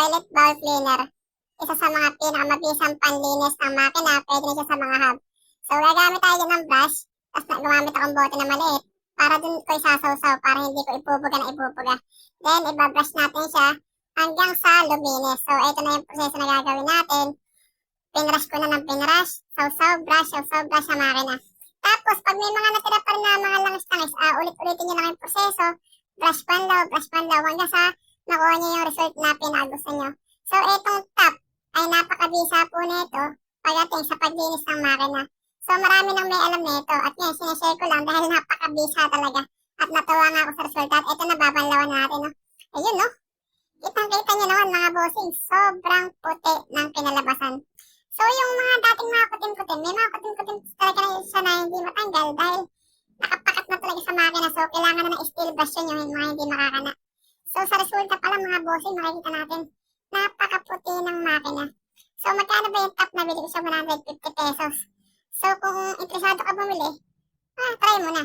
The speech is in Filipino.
toilet bowl cleaner. Isa sa mga pinakamabisang panlinis ng makina, pwede na siya sa mga hub. So, gagamit tayo ng brush, tapos gumamit akong bote na maliit, para dun ko isasawsaw, para hindi ko ipupuga na ipupuga. Then, ibabrush natin siya hanggang sa luminis. So, ito na yung proseso na gagawin natin. Pinrush ko na ng pinrush, sausaw, brush, sausaw, brush sa makina. Tapos, pag may mga natira pa rin na mga langis-langis, ah, ulit-ulitin nyo lang yung proseso, brush panlaw, brush panlaw, hanggang sa nakuha nyo yung result na pinagusto nyo. So, itong top ay napakabisa po nito pagdating sa paglinis ng makina. So, marami nang may alam nito at ngayon, sinashare ko lang dahil napakabisa talaga. At natuwa nga ako sa result at ito nababanlawan natin, no? Ayun, no? Kitang-kita nyo naman mga bossing, sobrang puti ng pinalabasan. So, yung mga dating mga kutin-kutin, may mga kutin-kutin talaga na siya na hindi matanggal dahil nakapakat na talaga sa makina. So, kailangan na ng steel brush yun yung mga hindi makakana. So, sa resulta pala mga bossing, makikita natin, napakaputi ng makina. So, magkano ba yung top na bili ko sa 150 pesos? So, kung interesado ka bumili, ah, try mo na.